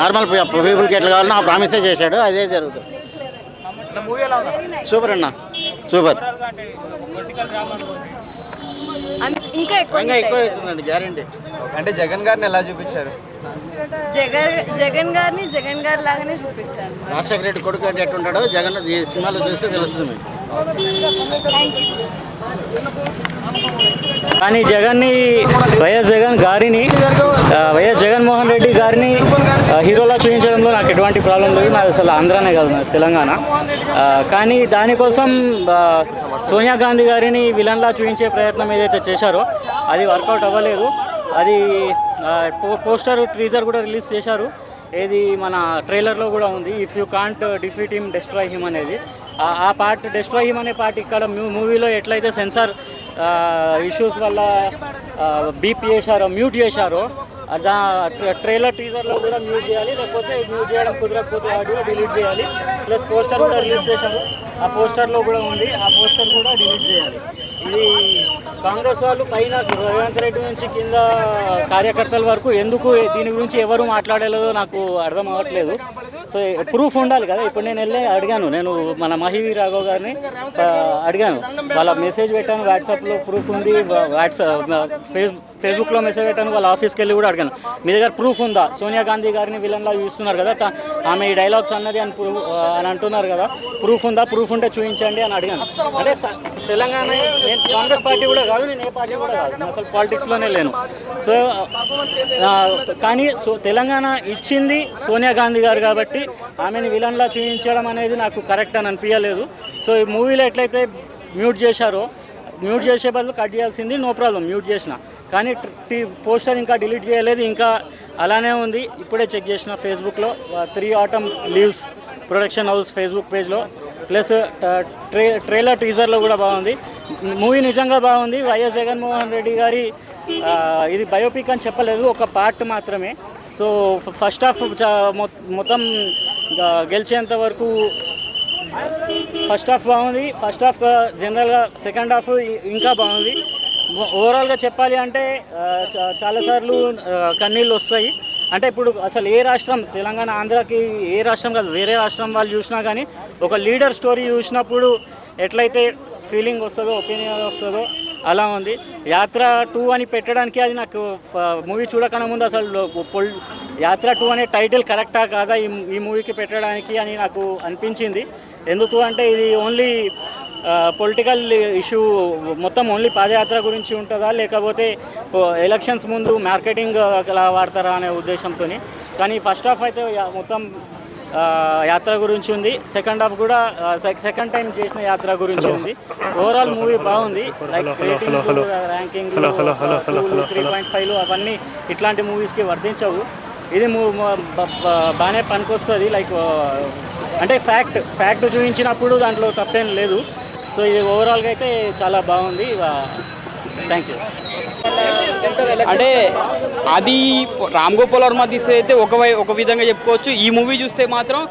Normal పీపుల్కి ఎట్లా కావాలన్నా ఆ ప్రామిసే చేశాడు అదే జరుగుతుంది. మూవీ ఎలా ఉంది? సూపర్ అన్న సూపర్. ఇంకా ఎక్కువ ఇంకా ఎక్కువ అవుతుంది. అవుతుందండి గ్యారంటీ. అంటే జగన్ గారిని ఎలా చూపించారు? జగన్ జగన్ గారిని జగన్ గారి లాగానే చూపించాను. రాజశేఖర రెడ్డి కొడుకు అంటే ఎట్టుంటాడో జగన్ ఈ సినిమాలో చూస్తే తెలుస్తుంది మీకు. థ్యాంక్ యూ కానీ జగన్ని వైఎస్ జగన్ గారిని వైఎస్ జగన్మోహన్ రెడ్డి గారిని హీరోలా చూపించడంలో నాకు ఎటువంటి ప్రాబ్లం లేదు. నాకు అసలు ఆంధ్రానే కాదు తెలంగాణ. కానీ దానికోసం సోనియా గాంధీ గారిని విలన్లా చూపించే ప్రయత్నం ఏదైతే చేశారో అది వర్కౌట్ అవ్వలేదు. అది పోస్టర్ ట్రీజర్ కూడా రిలీజ్ చేశారు. ఏది మన ట్రైలర్లో కూడా ఉంది. If you can't defeat him destroy him అనేది. ఆ- ఆ పార్ట్ డెస్ట్రాయ్ హిమ్ అనే పార్ట్ ఇక్కడ మూవీలో ఎట్లయితే సెన్సార్ ఇష్యూస్ వల్ల బీప్ చేశారో మ్యూట్ చేశారో దా ట్రైలర్ టీజర్లో కూడా మ్యూట్ చేయాలి లేకపోతే మ్యూట్ చేయడం కుదరకపోతే ఆడియో డిలీట్ చేయాలి ప్లస్ పోస్టర్ కూడా రిలీజ్ చేశారు ఆ పోస్టర్లో కూడా ఉంది ఆ పోస్టర్ కూడా డిలీట్ చేయాలి. ఇది కాంగ్రెస్ వాళ్ళు పైన రేవంత్ రెడ్డి నుంచి కింద కార్యకర్తల వరకు ఎందుకు దీని గురించి ఎవరు మాట్లాడలేదో నాకు అర్థం అవ్వట్లేదు. సో ప్రూఫ్ ఉండాలి కదా. ఇప్పుడు నేను వెళ్ళి అడిగాను. నేను మన మహివి రాఘవ్ గారిని అడిగాను. వాళ్ళ మెసేజ్ పెట్టాను వాట్సాప్లో ప్రూఫ్ ఉంది వాట్సాప్ ఫేస్బుక్ ఫేస్బుక్లో మెసేజ్ పెట్టాను వాళ్ళ ఆఫీస్కి వెళ్ళి కూడా అడిగాను. మీ దగ్గర ప్రూఫ్ ఉందా? సోనియా గాంధీ గారిని విలన్లా చూస్తున్నారు కదా ఆమె ఈ డైలాగ్స్ అన్నది అని ప్రూఫ్ అని అంటున్నారు కదా ప్రూఫ్ ఉందా? ప్రూఫ్ ఉంటే చూపించండి అని అడిగాను. అంటే తెలంగాణ నేను కాంగ్రెస్ పార్టీ కూడా కాదు నేను ఏ పార్టీ కూడా కాదు నేను అసలు పాలిటిక్స్లోనే లేను సో కానీ సో తెలంగాణ ఇచ్చింది సోనియా గాంధీ గారు కాబట్టి ఆమెను విలన్లా చూపించడం అనేది నాకు కరెక్ట్ అని అనిపించలేదు సో ఈ మూవీలో ఎట్లయితే మ్యూట్ చేశారో మ్యూట్ చేసే బదులు కట్ చేయాల్సింది నో ప్రాబ్లం మ్యూట్ చేసిన. కానీ పోస్టర్ ఇంకా డిలీట్ చేయలేదు ఇంకా అలానే ఉంది. ఇప్పుడే చెక్ చేసిన ఫేస్బుక్లో three autumn leaves production house Facebook పేజ్లో. ప్లస్ ట్రే ట్రైలర్ టీజర్లో కూడా బాగుంది. మూవీ నిజంగా బాగుంది. వైఎస్ జగన్మోహన్ రెడ్డి గారి ఇది బయోపిక్ అని చెప్పలేదు ఒక పార్ట్ మాత్రమే. సో ఫస్ట్ హాఫ్ మొత్తం గెలిచేంత వరకు ఫస్ట్ హాఫ్ బాగుంది. ఫస్ట్ హాఫ్ జనరల్గా సెకండ్ హాఫ్ ఇంకా బాగుంది. ఓవరాల్గా చెప్పాలి అంటే చాలాసార్లు కన్నీళ్ళు వస్తాయి. అంటే ఇప్పుడు అసలు ఏ రాష్ట్రం తెలంగాణ ఆంధ్రాకి ఏ రాష్ట్రం కాదు వేరే రాష్ట్రం వాళ్ళు చూసినా కానీ ఒక లీడర్ స్టోరీ చూసినప్పుడు ఎట్లయితే ఫీలింగ్ వస్తుందో ఒపీనియన్ వస్తుందో అలా ఉంది. యాత్ర టూ అని పెట్టడానికి అది నాకు మూవీ చూడకన్నా ముందు అసలు పొల్ యాత్ర టూ అనే టైటిల్ కరెక్టా కాదా ఈ ఈ మూవీకి పెట్టడానికి అని నాకు అనిపించింది. ఎందుకు అంటే ఇది ఓన్లీ పొలిటికల్ ఇష్యూ మొత్తం ఓన్లీ పాదయాత్ర గురించి ఉంటుందా? లేకపోతే ఎలక్షన్స్ ముందు మార్కెటింగ్ అలా వాడతారా అనే ఉద్దేశంతో కానీ ఫస్ట్ హాఫ్ అయితే మొత్తం యాత్ర గురించి ఉంది. సెకండ్ హాఫ్ కూడా సెకండ్ టైం చేసిన యాత్ర గురించి ఉంది. ఓవరాల్ మూవీ బాగుంది. Like ranking three point five అవన్నీ ఇట్లాంటి మూవీస్కి వర్తించవు. ఇది బాగానే పనికొస్తుంది. లైక్ అంటే ఫ్యాక్ట్ ఫ్యాక్ట్ చూపించినప్పుడు దాంట్లో తప్పేం లేదు. సో ఇది ఓవరాల్గా అయితే చాలా బాగుంది. థ్యాంక్ యూ అంటే అది రామ్ గోపాల్ వర్మ తీసే అయితే ఒక ఒక విధంగా చెప్పుకోవచ్చు. ఈ మూవీ చూస్తే మాత్రం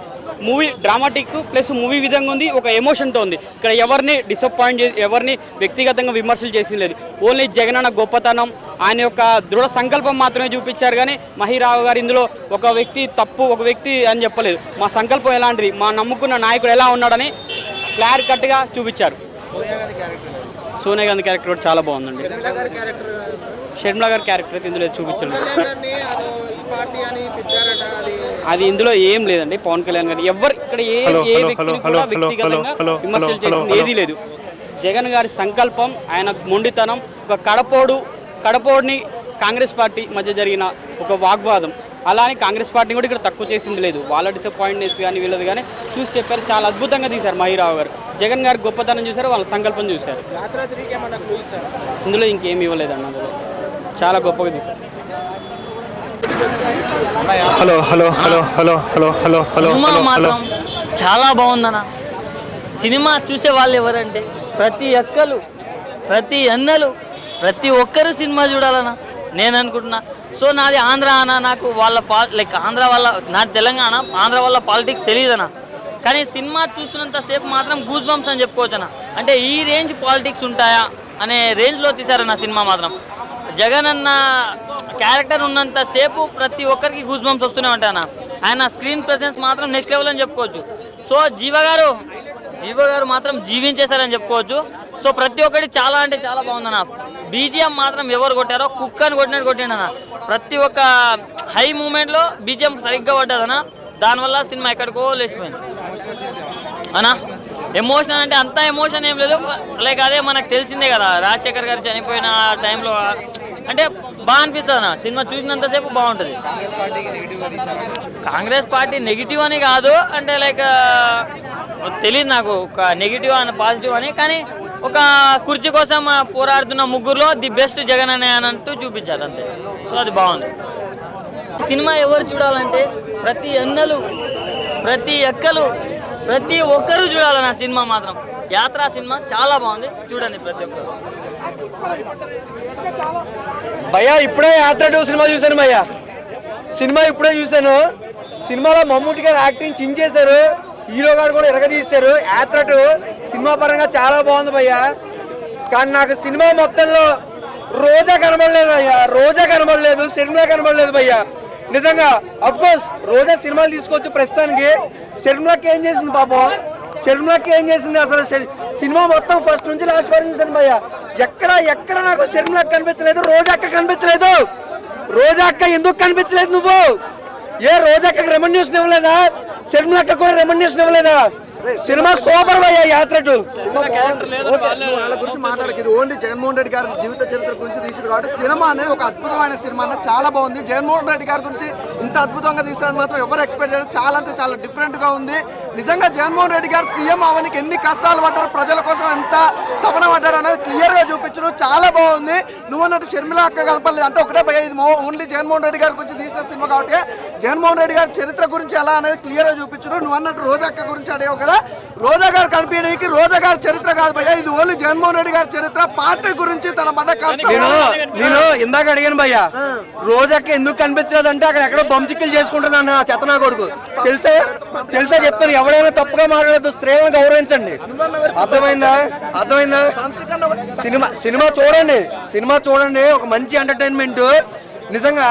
మూవీ డ్రామాటిక్ ప్లస్ మూవీ విధంగా ఉంది ఒక ఎమోషన్తో ఉంది. ఇక్కడ ఎవరిని డిసప్పాయింట్ చేసి ఎవరిని వ్యక్తిగతంగా విమర్శలు చేసింది లేదు. ఓన్లీ జగనన్న గొప్పతనం ఆయన యొక్క దృఢ సంకల్పం మాత్రమే చూపించారు కానీ మహిరావు గారు ఇందులో ఒక వ్యక్తి తప్పు ఒక వ్యక్తి అని చెప్పలేదు. మా సంకల్పం ఎలాంటిది? మా నమ్ముకున్న నాయకుడు ఎలా ఉన్నాడని క్లారిటీ కట్గా చూపించారు. సోనియా గాంధీ క్యారెక్టర్ కూడా చాలా బాగుందండి. షర్మిలా గారి క్యారెక్టర్ అయితే ఇందులో చూపించలేదు. అది ఇందులో ఏం లేదండి. పవన్ కళ్యాణ్ గారు ఎవరు ఇక్కడ ఏ ఏ వ్యక్తిగతంగా విమర్శలు చేసింది ఏదీ లేదు. జగన్ గారి సంకల్పం ఆయన మొండితనం ఒక కడపోడు కడపోడిని కాంగ్రెస్ పార్టీ మధ్య జరిగిన ఒక వాగ్వాదం. అలానే కాంగ్రెస్ పార్టీని కూడా ఇక్కడ తక్కువ చేసింది లేదు. వాళ్ళ డిసప్పాయింట్నెస్ కానీ వీళ్ళది కానీ చూసి చెప్పారు. చాలా అద్భుతంగా తీశారు మహిరావు గారు. జగన్ గారి గొప్పతనం చూశారు వాళ్ళ సంకల్పం చూశారు. ఇందులో ఇంకేమి ఇవ్వలేదు అన్న అందులో. చాలా గొప్పగా తీశారు. Hello hello hello hello hello hello hello cinema hello hello. మాత్రం చాలా బాగుందన్న. సినిమా చూసే వాళ్ళు ఎవరంటే ప్రతి ఒక్కరు ప్రతి అన్నలు ప్రతి ఒక్కరు సినిమా చూడాలన్న. నేను అనుకుంటున్నా సో నాది ఆంధ్ర అన్న నాకు వాళ్ళ పా లైక్ ఆంధ్ర వాళ్ళ నా తెలంగాణ ఆంధ్ర వాళ్ళ పాలిటిక్స్ తెలియదన్న కానీ సినిమా చూస్తున్నంత సేపు మాత్రం గూజ్ బంప్స్ అని చెప్పుకోవచ్చు అన్న. అంటే ఈ రేంజ్ పాలిటిక్స్ ఉంటాయా అనే రేంజ్లో తీసారన్న సినిమా మాత్రం. జగన్ అన్న క్యారెక్టర్ ఉన్నంత సేపు ప్రతి ఒక్కరికి గూజ్ బంప్స్ వస్తూనే ఉంటాయన్న ఆయన స్క్రీన్ ప్రెసెన్స్ మాత్రం నెక్స్ట్ లెవెల్ అని చెప్పుకోవచ్చు. సో జీవ గారు జీవ గారు మాత్రం జీవించేశారని చెప్పుకోవచ్చు. సో ప్రతి ఒక్కటి చాలా అంటే చాలా బాగుందన్న. బీజిఎం మాత్రం ఎవరు కొట్టారో కుక్ అని కొట్టినట్టు కొట్టిండన్న. ప్రతి ఒక్క హై మూమెంట్లో బీజిఎం సరిగ్గా పడ్డదన్న. దానివల్ల సినిమా ఎక్కడికో లేచిపోయింది. అనా ఎమోషన్ అంటే అంత ఎమోషన్ ఏం లేదు. లైక్ అదే మనకు తెలిసిందే కదా రాజశేఖర్ గారు చనిపోయిన టైంలో అంటే బాగా అనిపిస్తుంది అన్న సినిమా చూసినంతసేపు బాగుంటుంది. కాంగ్రెస్ పార్టీ నెగిటివ్ అని కాదు. అంటే లైక్ తెలియదు నాకు ఒక నెగిటివ్ అని పాజిటివ్ అని. కానీ ఒక కుర్చీ కోసం పోరాడుతున్న ముగ్గురులో ది బెస్ట్ జగన్ అనే అని అంటూ చూపించారు అంతే. సో అది బాగుంది. సినిమా ఎవరు చూడాలంటే ప్రతి అన్నలు ప్రతి ఎక్కలు ప్రతి ఒక్కరూ చూడాలి నా సినిమా మాత్రం. యాత్ర సినిమా చాలా బాగుంది. చూడండి ప్రతి ఒక్కరు. భయ్యా ఇప్పుడే యాత్ర టూ సినిమా చూశాను భయ్యా. సినిమా ఇప్పుడే చూశాను. సినిమాలో మమ్మూటి గారు యాక్టింగ్ చించేశారు. హీరో గారు కూడా ఎరగదీశారు. యాత్రటు సినిమా పరంగా చాలా బాగుంది భయ్యా. కానీ నాకు సినిమా మొత్తంలో రోజా కనబడలేదు అయ్యా. రోజా కనబడలేదు సినిమా కనబడలేదు భయ్యా. నిజంగా అఫ్ కోర్స్ రోజా సినిమాలు తీసుకోవచ్చు ప్రస్తుతానికి. షర్మిలాకి ఏం చేసింది పాపం? షర్మిలాకి ఏం చేసింది అసలు? సినిమా మొత్తం ఫస్ట్ నుంచి లాస్ట్ వరకు చూసాను భయ్యా. ఎక్కడ ఎక్కడ నాకు షర్మిలాకి కనిపించలేదు రోజా అక్క కనిపించలేదు. రోజా అక్క ఎందుకు కనిపించలేదు నువ్వు? ఏ రోజా అక్కకి రెమండేషన్ ఇవ్వలేదా? షర్మిలక్క కూడా రెమండేషన్ ఇవ్వలేదా? సినిమా సూపర్ భయ్య యాత్ర వాళ్ళ గురించి మాట్లాడక. ఇది ఓన్లీ జగన్మోహన్ రెడ్డి గారి జీవిత చరిత్ర గురించి తీసారు కాబట్టి సినిమా అనేది ఒక అద్భుతమైన సినిమా అన్న చాలా బాగుంది. జగన్మోహన్ రెడ్డి గారి గురించి ఇంత అద్భుతంగా తీస్తారని మాత్రం ఎవరు ఎక్స్పెక్ట్ చేయరు చాలా అంటే చాలా డిఫరెంట్గా ఉంది. నిజంగా జగన్మోహన్ రెడ్డి గారు సీఎం అవనికి ఎన్ని కష్టాలు పడ్డారు ప్రజల కోసం ఎంత తపన పడ్డారు అనేది క్లియర్గా చూపించారు చాలా బాగుంది. నువ్వు అన్నట్టు షర్మిల అక్క కనపడలేదు. అంటే ఒకటే భయ ఇది ఓన్లీ జగన్మోహన్ రెడ్డి గారి గురించి తీసిన సినిమా కాబట్టి జగన్మోహన్ రెడ్డి గారి చరిత్ర గురించి ఎలా అనేది క్లియర్గా చూపించారు నువ్వు అన్నట్టు రోజా అక్క గురించి అడిగావు కదా రోజా గారు కనిపించడానికి రోజా గారి చరిత్ర కాదు భయ్య. ఇది ఓన్లీ జగన్మోహన్ రెడ్డి గారి చరిత్ర. పార్టీ గురించి తన పడ్డ కష్టం నేను నేను ఇందాక అడిగాను భయ్య. రోజాక ఎందుకు కనిపించలేదంటే అక్కడ ఎక్కడో బంచిక్కలు చేసుకుంటుంది అన్న చెత్తనా కొడుకు. తెలుసా? తెలుసా చెప్తాను. ఎవరైనా తప్పుగా మాట్లాడద్దు. స్త్రీలను గౌరవించండి. అర్థమైందా? అర్థమైందా? సినిమా సినిమా చూడండి. సినిమా చూడండి. ఒక మంచి ఎంటర్టైన్మెంట్ నిజంగా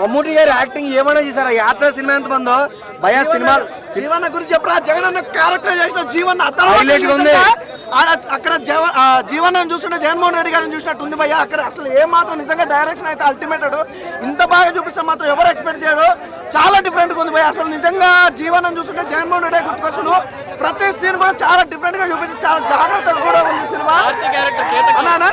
మమ్మూటి గారి యాక్టింగ్ ఏమైనా చేశారా? యాత్ర సినిమా ఎంత మందో? భయ సినిమా జీవన గురించి చెప్పరా? జగన్ అన్న క్యారెక్టర్ చేసిన జీవన్ ఉంది. అక్కడ జీవన్ చూస్తుంటే జగన్మోహన్ రెడ్డి గారిని చూసినట్టు ఉంది భయ్య. అక్కడ అసలు ఏ మాత్రం నిజంగా డైరెక్షన్ అయితే అల్టిమేటెడ్ ఇంత బాగా చూపిస్తే మాత్రం ఎవరు ఎక్స్పెక్ట్ చేయడు. చాలా డిఫరెంట్గా ఉంది భయ్య. అసలు నిజంగా జీవనం చూస్తుంటే జగన్మోహన్ రెడ్డి గుర్తుకొచ్చును ప్రతి సీన్ కూడా చాలా డిఫరెంట్గా చూపిస్తే చాలా జాగ్రత్తగా కూడా ఉంది సినిమా. అన్నానా?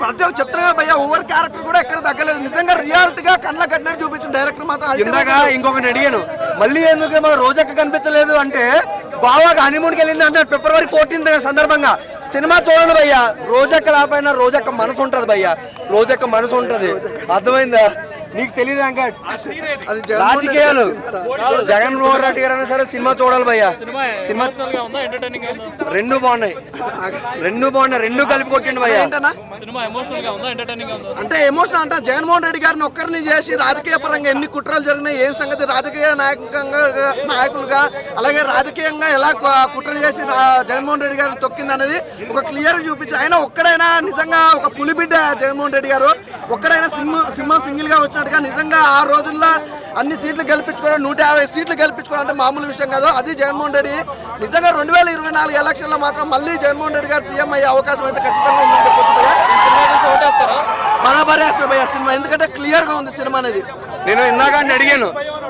ప్రతి ఒక్క చెప్తున్నా కదా భయ్య ఓవర్ క్యారెక్టర్ కూడా ఎక్కడ తగ్గలేదు. నిజంగా రియాలిటీగా కళ్ళ కట్టినట్టు చూపించిన డైరెక్టర్ మాత్రం ఇందాక ఇంకొకటి అడిగాను మళ్ళీ ఎందుకు మన రోజక్క కనిపించలేదు అంటే గోవాకి హనీమూన్కి వెళ్ళింది అంటే ఫిబ్రవరి ఫోర్టీన్త్ సందర్భంగా. సినిమా చూడండి భయ్య రోజక్క లేకపోయినా రోజక్క మనసు ఉంటది భయ్య రోజక్క మనసు ఉంటది. అర్థమైందా? నీకు తెలియదు వెంకట్ అది రాజకీయాలు. జగన్మోహన్ రెడ్డి గారు అయినా సరే సినిమా చూడాలి భయ్య. సినిమా రెండు బాగున్నాయి. రెండు బాగున్నాయి రెండు కలిపి కొట్టిండు భయ్య. అంటే ఎమోషనల్ అంటే జగన్మోహన్ రెడ్డి గారిని ఒక్కరిని చేసి రాజకీయ పరంగా ఎన్ని కుట్రలు జరిగినాయి ఏం సంగతి రాజకీయ నాయకంగా నాయకులుగా అలాగే రాజకీయంగా ఎలా కుట్రలు చేసి జగన్మోహన్ రెడ్డి గారిని తొక్కింది అనేది ఒక క్లియర్ చూపించి ఆయన ఒక్కడైనా నిజంగా ఒక పులిబిడ్డ జగన్మోహన్ రెడ్డి గారు ఒక్కడైనా సినిమా సినిమా సింగిల్గా వచ్చినట్టుగా నిజంగా ఆ రోజుల్లో అన్ని సీట్లు గెలిపించుకోవడం నూట యాభై సీట్లు గెలిపించుకోవడం అంటే మామూలు విషయం కాదు. అది జగన్మోహన్ రెడ్డి. నిజంగా రెండు వేల ఇరవై నాలుగు ఎలక్షన్లో మాత్రం మళ్ళీ జగన్మోహన్ రెడ్డి గారు సీఎం అయ్యే అవకాశం అయితే ఖచ్చితంగా ఉందని చెప్పొచ్చు. బరాబర్ వేస్తారు భయ్య సినిమా. ఎందుకంటే క్లియర్గా ఉంది సినిమా అనేది. నేను ఇందాక అడిగాను.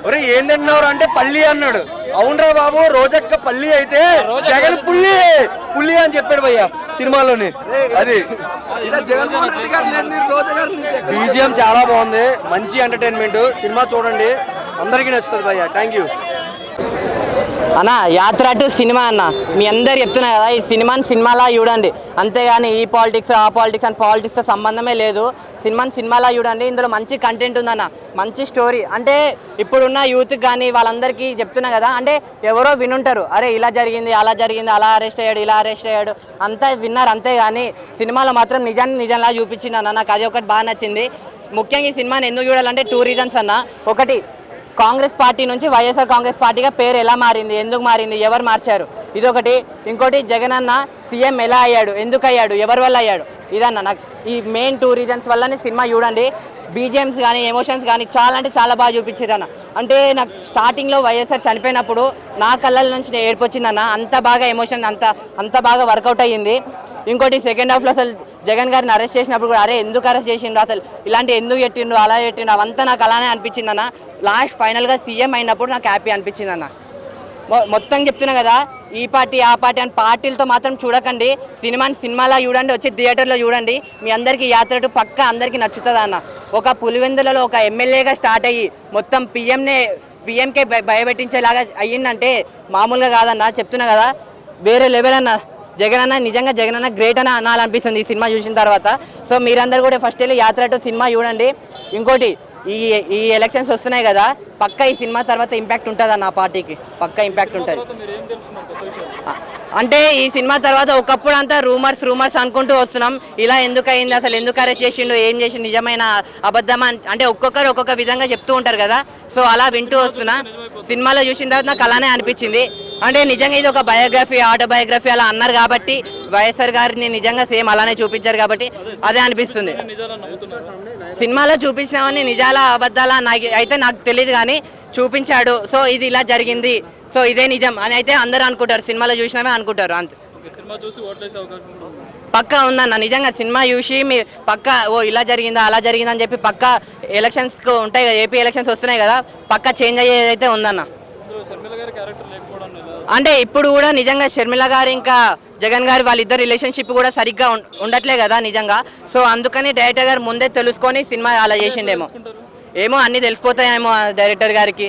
ఒరే ఏం తింటున్నారు అంటే పల్లి అన్నాడు. అవునరా బాబు రోజక్క పల్లి అయితే జగన్ పుల్లి. పుల్లి అని చెప్పాడు భయ్య సినిమాలోని. అది. బీజిఎం చాలా బాగుంది. మంచి ఎంటర్టైన్మెంట్ సినిమా చూడండి. అందరికీ నచ్చుతుంది భయ్య. థ్యాంక్ యూ అన్న యాత్ర టు సినిమా అన్న. మీ అందరు చెప్తున్నా కదా ఈ సినిమాని సినిమాలా చూడండి. అంతేగాని ఈ పాలిటిక్స్ ఆ పాలిటిక్స్ అండ్ పాలిటిక్స్తో సంబంధమే లేదు. సినిమాని సినిమాలా చూడండి. ఇందులో మంచి కంటెంట్ ఉందన్న. మంచి స్టోరీ అంటే ఇప్పుడున్న యూత్కి కానీ వాళ్ళందరికీ చెప్తున్నా కదా అంటే ఎవరో వినుంటారు. అరే ఇలా జరిగింది అలా జరిగింది అలా అరెస్ట్ అయ్యాడు ఇలా అరెస్ట్ అయ్యాడు. అంతా విన్నారు అంతే కానీ సినిమాలో మాత్రం నిజాన్ని నిజంలా చూపించింది అన్న. నాకు అది ఒకటి బాగా నచ్చింది. ముఖ్యంగా ఈ సినిమాని ఎందుకు చూడాలంటే టూ రీజన్స్ అన్న. ఒకటి కాంగ్రెస్ పార్టీ నుంచి వైఎస్ఆర్ కాంగ్రెస్ పార్టీగా పేరు ఎలా మారింది ఎందుకు మారింది ఎవరు మార్చారు? ఇదొకటి. ఇంకోటి జగన్ అన్న సీఎం ఎలా అయ్యాడు ఎందుకు అయ్యాడు ఎవరి వల్ల అయ్యాడు? ఇదన్న నాకు ఈ మెయిన్ టూ రీజన్స్ వల్లనే సినిమా చూడండి. బీజిఎమ్స్ కానీ ఎమోషన్స్ కానీ చాలా అంటే చాలా బాగా చూపించారు అన్న అంటే నాకు స్టార్టింగ్లో వైఎస్ఆర్ చనిపోయినప్పుడు నా కళ్ళ నుంచి నేను ఏడిపొచ్చిందన్న అంత బాగా ఎమోషన్ అంత అంత బాగా వర్కౌట్ అయ్యింది. ఇంకోటి సెకండ్ హాఫ్లో అసలు జగన్ గారిని అరెస్ట్ చేసినప్పుడు కూడా అరే ఎందుకు అరెస్ట్ చేసిండు అసలు ఇలాంటి ఎందుకు పెట్టిండు అలా పెట్టిండు అవంతా నాకు అలానే అనిపించింది అన్న. లాస్ట్ ఫైనల్గా సీఎం అయినప్పుడు నాకు హ్యాపీ అనిపించింది అన్న. మొ- మొత్తం చెప్తున్నా కదా ఈ పార్టీ ఆ పార్టీ అని పార్టీలతో మాత్రం చూడకండి. సినిమాని సినిమాలా చూడండి వచ్చి థియేటర్లో చూడండి. మీ అందరికీ యాత్ర పక్క అందరికీ నచ్చుతుంది అన్న. ఒక పులివెందులలో ఒక ఎమ్మెల్యేగా స్టార్ట్ అయ్యి మొత్తం పిఎంనే పిఎంకే భయపెట్టించేలాగా అయ్యిందంటే మామూలుగా కాదన్న చెప్తున్నా కదా. వేరే లెవెల్ అన్న. జగన్ అన్న నిజంగా జగన్ అన్న గ్రేట్ అని అనాలనిపిస్తుంది ఈ సినిమా చూసిన తర్వాత. సో మీరందరూ కూడా ఫస్ట్ వెళ్ళి యాత్ర టు సినిమా చూడండి. ఇంకోటి ఈ ఈ ఎలక్షన్స్ వస్తున్నాయి కదా పక్క ఈ సినిమా తర్వాత ఇంపాక్ట్ ఉంటుంది అన్న పార్టీకి? పక్క ఇంపాక్ట్ ఉంటుంది. అంటే ఈ సినిమా తర్వాత ఒకప్పుడు అంతా రూమర్స్ రూమర్స్ అనుకుంటూ వస్తున్నాం. ఇలా ఎందుకు అయింది? అసలు ఎందుకు అరెస్ట్ చేసిండు? ఏం చేసిండు? నిజమైన అబద్ధమా అంటే ఒక్కొక్కరు ఒక్కొక్క విధంగా చెప్తూ ఉంటారు కదా. సో అలా వింటూ వస్తున్నా. సినిమాలో చూసిన తర్వాత నాకు అలానే అనిపించింది. అంటే నిజంగా ఇది ఒక బయోగ్రఫీ ఆటోబయోగ్రఫీ అలా అన్నారు కాబట్టి వైఎస్ఆర్ గారిని నిజంగా సేమ్ అలానే చూపించారు కాబట్టి అదే అనిపిస్తుంది. సినిమాలో చూపించినామని నిజాలా అబద్ధాలా నాకు అయితే నాకు తెలియదు కానీ చూపించాడు. సో ఇది ఇలా జరిగింది. సో ఇదే నిజం అని అయితే అందరూ అనుకుంటారు. సినిమాలో చూసినామే అనుకుంటారు. అంతే. పక్కా ఉందన్న నిజంగా సినిమా చూసి మీ పక్క ఓ ఇలా జరిగిందా అలా జరిగిందా అని చెప్పి పక్క ఎలక్షన్స్ ఉంటాయి కదా ఏపీ ఎలక్షన్స్ వస్తున్నాయి కదా పక్క చేంజ్ అయ్యేదైతే ఉందన్న. అంటే ఇప్పుడు కూడా నిజంగా షర్మిల గారు ఇంకా జగన్ గారు వాళ్ళిద్దరు రిలేషన్షిప్ కూడా సరిగ్గా ఉండట్లే కదా నిజంగా. సో అందుకని డైరెక్టర్ గారు ముందే తెలుసుకొని సినిమా అలా చేసిండేమో. ఏమో అన్ని తెలిసిపోతాయేమో డైరెక్టర్ గారికి.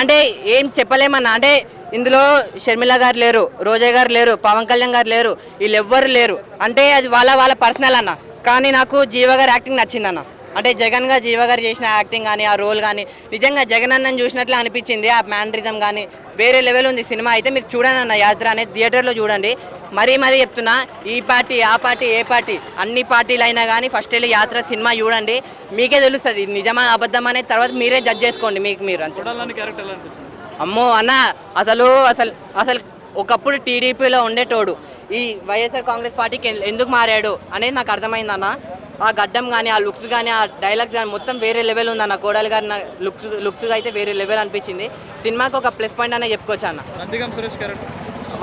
అంటే ఏం చెప్పలేమన్నా. అంటే ఇందులో షర్మిల గారు లేరు రోజా గారు లేరు పవన్ కళ్యాణ్ గారు లేరు వీళ్ళు ఎవ్వరు లేరు. అంటే అది వాళ్ళ వాళ్ళ పర్సనల్ అన్న. కానీ నాకు జీవ గారి యాక్టింగ్ నచ్చిందన్న. అంటే జగన్ గారు జీవ గారు చేసిన యాక్టింగ్ కానీ ఆ రోల్ కానీ నిజంగా జగన్ అన్నని చూసినట్లు అనిపించింది. ఆ మ్యానరిజం కానీ వేరే లెవెల్ ఉంది సినిమా అయితే మీరు చూడండి అన్న యాత్ర అనేది థియేటర్లో చూడండి. మరీ మరీ చెప్తున్నా ఈ పార్టీ ఆ పార్టీ ఏ పార్టీ అన్ని పార్టీలు అయినా కానీ ఫస్ట్ వెళ్ళి యాత్ర సినిమా చూడండి. మీకే తెలుస్తుంది నిజమా అబద్ధం అనేది తర్వాత మీరే జడ్జ్ చేసుకోండి మీకు మీరు అంతే. అమ్మో అన్న అసలు అసలు అసలు ఒకప్పుడు టీడీపీలో ఉండేటోడు. ఈ వైఎస్ఆర్ కాంగ్రెస్ పార్టీకి ఎందుకు మారాడు అనేది నాకు అర్థమైందన్న ఆ గడ్డం కానీ ఆ లుక్స్ కానీ ఆ డైలాగ్స్ కానీ మొత్తం వేరే లెవెల్ ఉందన్న కోడలి గారి నా లుక్ లుక్స్ అయితే వేరే లెవెల్ అనిపించింది. సినిమాకి ఒక ప్లస్ పాయింట్ అనే చెప్పుకోవచ్చు అన్న.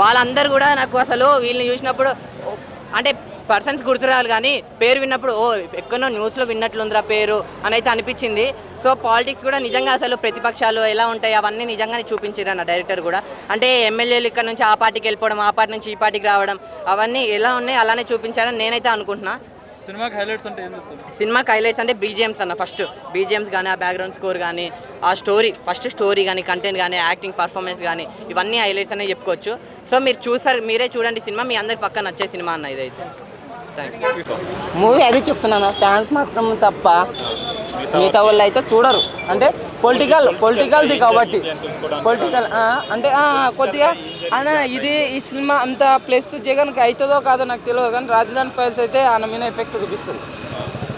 వాళ్ళందరూ కూడా నాకు అసలు వీళ్ళని చూసినప్పుడు అంటే పర్సన్స్ గుర్తురాలి కానీ పేరు విన్నప్పుడు ఓ ఎక్కడో న్యూస్లో విన్నట్లుందిరా పేరు అని అయితే అనిపించింది. సో పాలిటిక్స్ కూడా నిజంగా అసలు ప్రతిపక్షాలు ఎలా ఉంటాయి అవన్నీ నిజంగానే చూపించారు అన్న డైరెక్టర్ కూడా. అంటే ఎమ్మెల్యేలు ఇక్కడ నుంచి ఆ పార్టీకి వెళ్ళిపోవడం ఆ పార్టీ నుంచి ఈ పార్టీకి రావడం అవన్నీ ఎలా ఉన్నాయి అలానే చూపించారని నేనైతే అనుకుంటున్నా. సినిమాకి హైలైట్స్ అంటే ఏం సినిమాకి హైలైట్స్ అంటే బీజిఎమ్స్ అన్న ఫస్ట్. బీజిఎమ్స్ కానీ ఆ బ్యాక్గ్రౌండ్ స్కోర్ కానీ ఆ స్టోరీ ఫస్ట్ స్టోరీ కానీ కంటెంట్ కానీ యాక్టింగ్ పర్ఫార్మెన్స్ కానీ ఇవన్నీ హైలైట్స్ అనే చెప్పుకోవచ్చు. సో మీరు చూసారు మీరే చూడండి సినిమా మీ అందరికి పక్క నచ్చే సినిమా అన్న ఇదైతే. మూవీ అది చెప్తున్నాను. ఫ్యాన్స్ మాత్రం తప్ప మిగతా వాళ్ళు అయితే చూడరు. అంటే పొలిటికల్ పొలిటికల్ది కాబట్టి. పొలిటికల్ అంటే కొద్దిగా ఆయన ఇది ఈ సినిమా అంత ప్లస్ జగన్కి అవుతుందో కాదో నాకు తెలియదు కానీ రాజధాని ఫైల్స్ అయితే ఆయన మీద ఎఫెక్ట్ చూపిస్తుంది.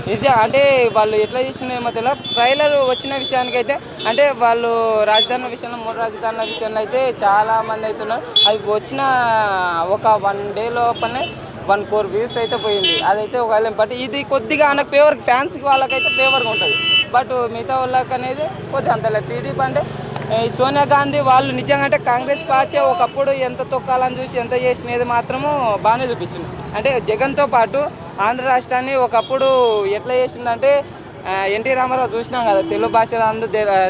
నిజ అంటే వాళ్ళు ఎట్లా చేసిన ఏమో తెలియదు ట్రైలర్ వచ్చిన విషయానికి అయితే అంటే వాళ్ళు రాజధానుల విషయంలో మూడు రాజధానుల విషయంలో అయితే చాలా మంది అవుతున్నారు. అది వచ్చిన ఒక వన్ డే లోపలనే వన్ ఫోర్ వ్యూస్ అయితే పోయింది. అదైతే ఒకవేళ బట్ ఇది కొద్దిగా ఆయన ఫేవర్ ఫ్యాన్స్కి వాళ్ళకైతే ఫేవర్గా ఉంటుంది. బట్ మిగతా వాళ్ళకి అనేది కొద్దిగా అంత టీడీపీ అంటే సోనియా గాంధీ వాళ్ళు నిజంగా అంటే కాంగ్రెస్ పార్టీ ఒకప్పుడు ఎంత తొక్కాలని చూసి ఎంత చేసినది మాత్రము బాగానే చూపించింది. అంటే జగన్తో పాటు ఆంధ్ర రాష్ట్రాన్ని ఒకప్పుడు ఎట్లా చేసిందంటే ఎన్టీ రామారావు చూసినాం కదా తెలుగు భాషలో అందరూ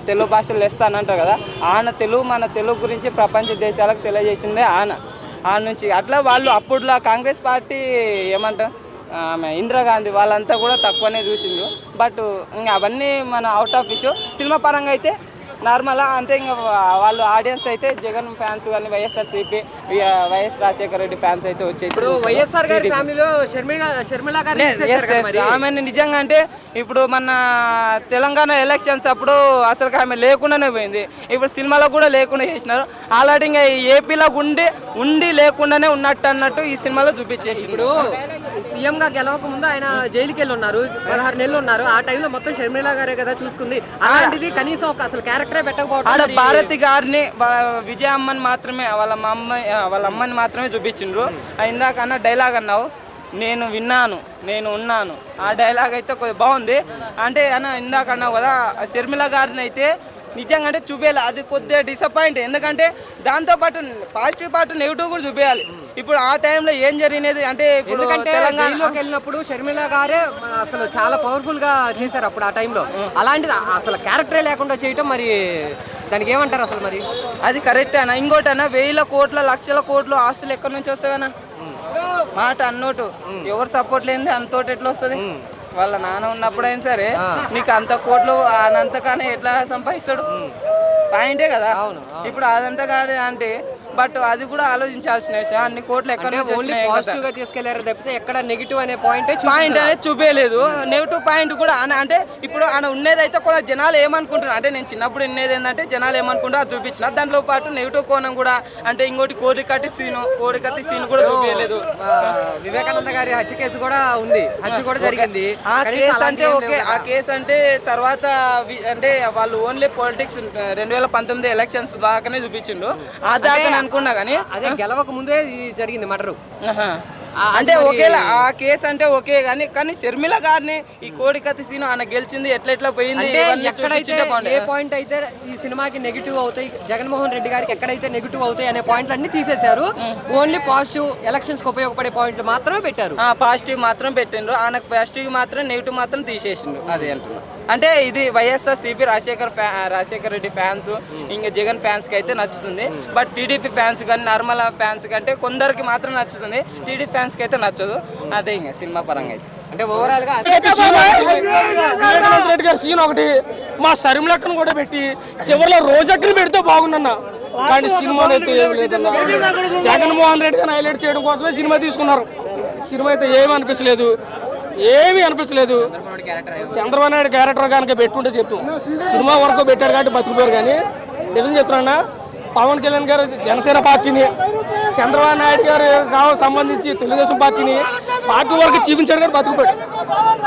తెలుగు భాషలు వేస్తానంటారు కదా. ఆయన తెలుగు మన తెలుగు గురించి ప్రపంచ దేశాలకు తెలియజేసిందే ఆయన ఆ నుంచి అట్లా వాళ్ళు అప్పుడులా కాంగ్రెస్ పార్టీ ఏమంటారు ఆమె ఇందిరాగాంధీ వాళ్ళంతా కూడా తక్కువనే చూసిండ్రు. బట్ ఇంకా అవన్నీ మన అవుట్ ఆఫ్ ఇష్యూ సినిమా పరంగా అయితే నార్మల్గా అంతే ఇంకా వాళ్ళు ఆడియన్స్ అయితే జగన్ ఫ్యాన్స్ కానీ YSRCP YS Rajasekhara Reddy fans అయితే వచ్చేసి ఇప్పుడు వైఎస్ఆర్ గారి ఫ్యామిలీలో షర్మిల షర్మిల. ఆమెను నిజంగా అంటే ఇప్పుడు మన తెలంగాణ ఎలక్షన్స్ అప్పుడు అసలు ఆమె లేకుండానే పోయింది. ఇప్పుడు సినిమాలో కూడా లేకుండా చేసినారు. ఆల్రెడీ ఇంకా ఏపీలో ఉండి ఉండి లేకుండానే ఉన్నట్టు అన్నట్టు ఈ సినిమాలో చూపించేసి ఇప్పుడు సీఎం గా గెలవక ముందు ఆయన జైలుకి వెళ్ళి ఉన్నారు. పదహారు నెలలు ఉన్నారు. ఆ టైంలో మొత్తం షర్మిల గారే కదా చూసుకుంది. అలాంటిది కనీసం ఒక అసలు క్యారెక్టరే ఆడ పెట్టకపోవడం భారతి గారిని వాళ్ళ విజయ అమ్మని మాత్రమే వాళ్ళ మా అమ్మ వాళ్ళ అమ్మని మాత్రమే చూపించిండ్రు. ఆ ఇందాక అన్న డైలాగ్ అన్నావు నేను విన్నాను నేను ఉన్నాను. ఆ డైలాగ్ అయితే కొద్దిగా బాగుంది. అంటే అన్న ఇందాక అన్నావు కదా ఆ షర్మిల గారిని అయితే నిజంగా అంటే చూపించాలి అది కొద్దిగా డిసప్పాయింట్ ఎందుకంటే దాంతోపాటు పాజిటివ్ పాటు నెగిటివ్ కూడా చూపించాలి ఇప్పుడు ఆ టైంలో ఏం జరిగినది? అంటే ఎందుకంటే జైల్లోకి వెళ్ళినప్పుడు షర్మిల గారే అసలు చాలా పవర్ఫుల్గా చేశారు అప్పుడు ఆ టైంలో అలాంటిది అసలు క్యారెక్టరే లేకుండా చేయటం మరి దానికి ఏమంటారు అసలు మరి? అది కరెక్ట్ అన్న. ఇంకోటి అన్న వేల కోట్ల లక్షల కోట్లు ఆస్తులు ఎక్కడి నుంచి వస్తాయన్న మాట అన్నోటు. ఎవరు సపోర్ట్ లేనిది అంతోటి ఎట్లా వస్తుంది? వాళ్ళ నాన్న ఉన్నప్పుడైనా సరే నీకు అంత కోట్లు అనంతగానే ఎట్లా సంపాదిస్తాడు? పాయింటే కదా. ఇప్పుడు అదంతా కాదు అంటే బట్ అది కూడా ఆలోచించాల్సిన విషయం. అన్ని కోట్లు ఎక్కడి నుంచి తీసుకెళ్ళారు తప్పితే ఎక్కడ నెగిటివ్ అనే పాయింట్ పాయింట్ అనేది చూపించలేదు నెగిటివ్ పాయింట్ కూడా అంటే ఇప్పుడు ఆయన ఉన్నదైతే కొంత జనాలు ఏమనుకుంటున్నారు? అంటే నేను చిన్నప్పుడు ఉన్నది ఏంటంటే జనాలు ఏమనుకుంటారో అది చూపించిన దాంట్లో పాటు నెగిటివ్ కోణం కూడా అంటే ఇంకోటి కోడి కట్టి సీను కోడి కట్టి సీన్ కూడా చూపించలేదు వివేకానంద గారి హత్య కేసు కూడా ఉంది. హత్య కూడా జరిగింది. ఆ కేసు అంటే ఓకే. ఆ. కేసు అంటే తర్వాత అంటే వాళ్ళు ఓన్లీ పాలిటిక్స్ రెండు వేల పంతొమ్మిది ఎలక్షన్స్ దాకానే చూపించిండు ఆ దాకా అనుకున్నా కానీ అదే గెలవక ముందే జరిగింది మటరు. అంటే ఒకేలా ఆ కేసు అంటే ఓకే కానీ కానీ షర్మిల గారిని ఈ కోడి కత్తి సీను ఆయన గెలిచింది ఎట్లా ఎట్లా పోయింది అంటే ఎక్కడైతే. ఏ పాయింట్ అయితే ఈ సినిమాకి నెగిటివ్ అవుతాయి జగన్మోహన్ రెడ్డి గారికి ఎక్కడైతే నెగిటివ్ అవుతాయి అనే పాయింట్లు అన్ని తీసేశారు. ఓన్లీ పాజిటివ్ ఎలక్షన్స్కి ఉపయోగపడే పాయింట్లు మాత్రమే పెట్టారు. ఆ పాజిటివ్ మాత్రం పెట్టిండ్రు. ఆయనకు పాజిటివ్ మాత్రం నెగిటివ్ మాత్రం తీసేసిండు అదే అంటున్నా. అంటే ఇది YSR CP Rajasekhar Rajasekhar Reddy fans ఇంకా జగన్ ఫ్యాన్స్కి అయితే నచ్చుతుంది. బట్ టీడీపీ ఫ్యాన్స్ కానీ నార్మల్ ఫ్యాన్స్ కంటే కొందరికి మాత్రం నచ్చుతుంది. టీడీపీ ఫ్యాన్స్కి అయితే నచ్చదు. అదే ఇంకా సినిమా పరంగా అయితే. అంటే ఓవరాల్గా వివేకానంద రెడ్డి గారి సీన్ ఒకటి మా సరిమలక్కను కూడా పెట్టి చివరిలో రోజక్కని పెడితే బాగుందన్న. కానీ సినిమా అయితే ఏమి లేదన్న. జగన్మోహన్ రెడ్డి గారిని హైలైట్ చేయడం కోసమే సినిమా తీసుకున్నారు. సినిమా అయితే ఏమీ అనిపించలేదు. ఏమీ అనిపించలేదు. చంద్రబాబు నాయుడు క్యారెక్టర్ కనుక పెట్టుకుంటే చెప్తాం. సినిమా వరకు పెట్టారు కాబట్టి బతుకుపోయారు కానీ నిజం చెప్తున్నా పవన్ కళ్యాణ్ గారు జనసేన పార్టీని చంద్రబాబు నాయుడు గారు కావాలి సంబంధించి తెలుగుదేశం పార్టీని పార్టీ వరకు చూపించాడు కానీ బతుకుపోయాడు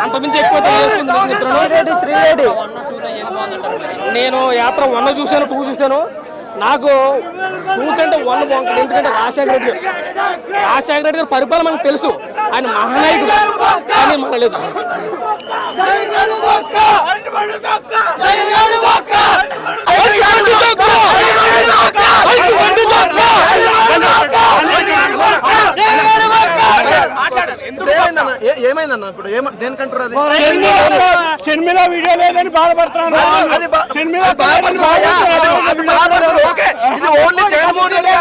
అంతమించి ఎక్కువ తెలియజేస్తుంది నిజం చెప్తున్నాను. శ్రీరెడ్డి నేను యాత్ర వన్ చూశాను టూ చూశాను నాకు టూ కంటే వన్ బాగుంటుంది ఎందుకంటే రాజశేఖర రెడ్డి గారు రాజశేఖర రెడ్డి గారి పరిపాలన మనకు తెలుసు ఆయన మహానాయకుడు కానీ మన లేదు ఇప్పుడు ఏమైందన్న ఏ- ఏమైందన్న ఇప్పుడు ఏమ దేనికంటారు అది షర్మిల వీడియో లేదని బాధపడుతున్నాను. ఇది ఓన్లీ జగన్మోహన్ రెడ్డి.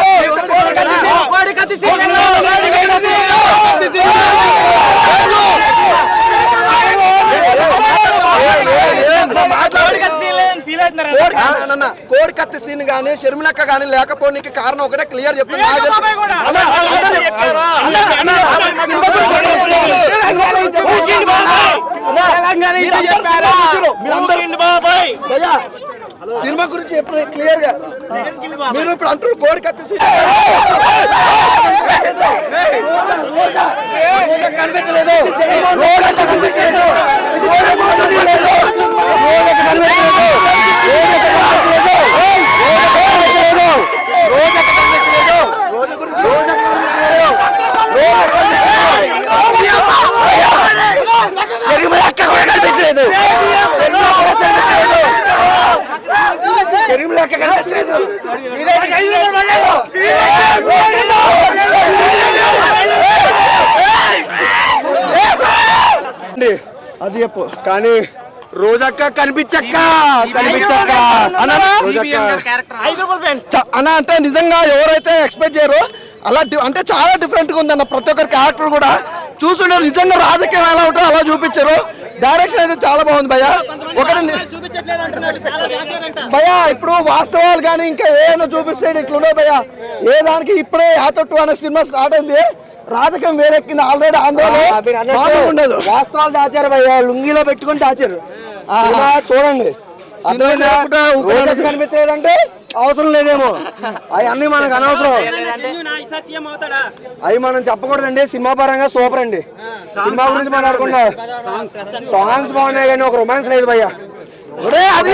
కోడి కత్తి సీన్ గానీ షర్మిలక్క గానీ లేకపోవడానికి కారణం ఒకటే క్లియర్ చెప్తాను నాకు తెలుసు. అన్న, అందరూ చెప్పారు. అన్న, అన్న, సినిమా గురించి సినిమా భయ్యా, గురించి చెప్పిన క్లియర్గా మీరు ఇప్పుడు అంటారు కోడి కత్తి రోజా కనిపించలేదు రోజా కనిపించలేదు ఇది రోజా కనిపించలేదు. రోజా కనిపించలేదు. రోజా కనిపించలేదు. రోజా గురించి రోజా కనిపించలేదు. రోజా కనిపించలేదు. షర్మిల అక్క కూడా కనిపించలేదు షర్మిల కూడా కనిపించలేదు. అక్క కనిపించలేదు. అది చెప్పు. కానీ రోజక్క కనిపించక్క కనిపించక్క. అన్న అంటే నిజంగా ఎవరైతే ఎక్స్పెక్ట్ చేయరో అలా అంటే చాలా డిఫరెంట్గా ఉందన్న ప్రతి ఒక్కరి క్యారెక్టర్ కూడా. చూస్తుంటే నిజంగా రాజకీయం ఎలా ఉంటుందో అలా చూపించారు. డైరెక్షన్ అయితే చాలా బాగుంది భయ్య. ఒకటి భయ్య ఇప్పుడు వాస్తవాలు కానీ ఇంకా ఏమైనా చూపిస్తే ఇట్లుండే భయ్య. ఏ దానికి ఇప్పుడే యాతట్టు అనే సినిమా స్టార్ట్ అయింది. రాజకీయం వేరెక్కింది ఆల్రెడీ ఆంధ్రలో ఉండదు. వాస్తవాలు దాచారు భయ్య. లుంగిలో పెట్టుకొని దాచారు. చూడండి. కనిపించలేదంటే అవసరం లేదేమో. అవి అన్ని మనకు అనవసరం. అవి మనం చెప్పకూడదండి సినిమా పరంగా సూపర్ అండి. సినిమా గురించి మాట్లాడకుండా సాంగ్స్ బాగున్నాయి కానీ ఒక రొమాన్స్ లేదు భయ్య. అది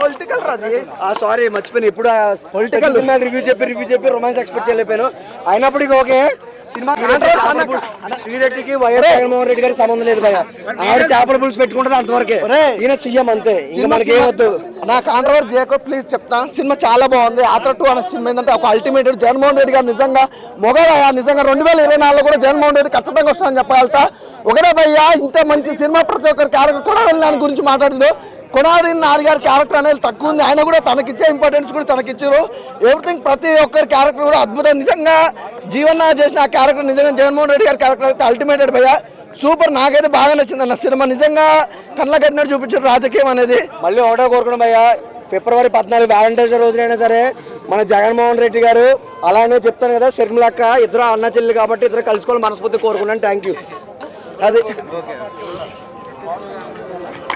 పొలిటికల్ రాది సారీ మర్చిపోయిన. ఇప్పుడు పొలిటికల్ రివ్యూ చెప్పి రివ్యూ చెప్పి రొమాన్స్ ఎక్స్పెక్ట్ చేయలేకపోయాను. అయినప్పటికీ ఓకే. సినిమా శ్రీరెడ్డికి వైఎస్ జగన్మోహన్ రెడ్డి గారికి సంబంధం లేదు భయ ఆవిడ చేపల పులుసు పెట్టుకుంటది అంతవరకే. ఈయన సీఎం అంతే. ఇంకా మనకి ఏమొద్దు నా కాంట్రవర్ చేయకో ప్లీజ్ చెప్తా. సినిమా చాలా బాగుంది. ఆత్ర టూ అనే సినిమా ఏంటంటే ఒక అల్టిమేట్ జగన్మోహన్ రెడ్డి గారు నిజంగా మొగడయ్యా నిజంగా రెండు వేల ఇరవై నాలుగులో కూడా జగన్మోహన్ రెడ్డి ఖచ్చితంగా వస్తామని చెప్పగలుగుతా. ఒకటే భయ్యా ఇంత మంచి సినిమా ప్రతి ఒక్కరి క్యారెక్టర్ కొనాలి దాని గురించి మాట్లాడిండు కొనాలి నాని గారి క్యారెక్టర్ అనేది తక్కువ ఉంది. ఆయన కూడా తనకిచ్చే ఇంపార్టెన్స్ కూడా తనకిచ్చారు. ఎవ్రీథింగ్ ప్రతి ఒక్కరి క్యారెక్టర్ కూడా అద్భుతం. నిజంగా జీవన చేసిన ఆ క్యారెక్టర్ నిజంగా జగన్మోహన్ రెడ్డి గారి క్యారెక్టర్ అయితే అల్టిమేటెడ్ భయ్యా. సూపర్ నాకైతే బాగా నచ్చింది అన్న సినిమా. నిజంగా కళ్ళ కట్టినట్టు చూపించారు రాజకీయం అనేది. మళ్ళీ ఒకటో కోరుకున్నాం భయ్యా. ఫిబ్రవరి పద్నాలుగు వ్యాలంటైన్స్ రోజునైనా సరే మన జగన్మోహన్ రెడ్డి గారు అలానే చెప్తాను కదా శర్మిలక్క ఇద్దరు అన్న చెల్లి కాబట్టి ఇద్దరు కలుసుకోవాలి మనస్ఫూర్తి కోరుకున్నాను థ్యాంక్ యూ అది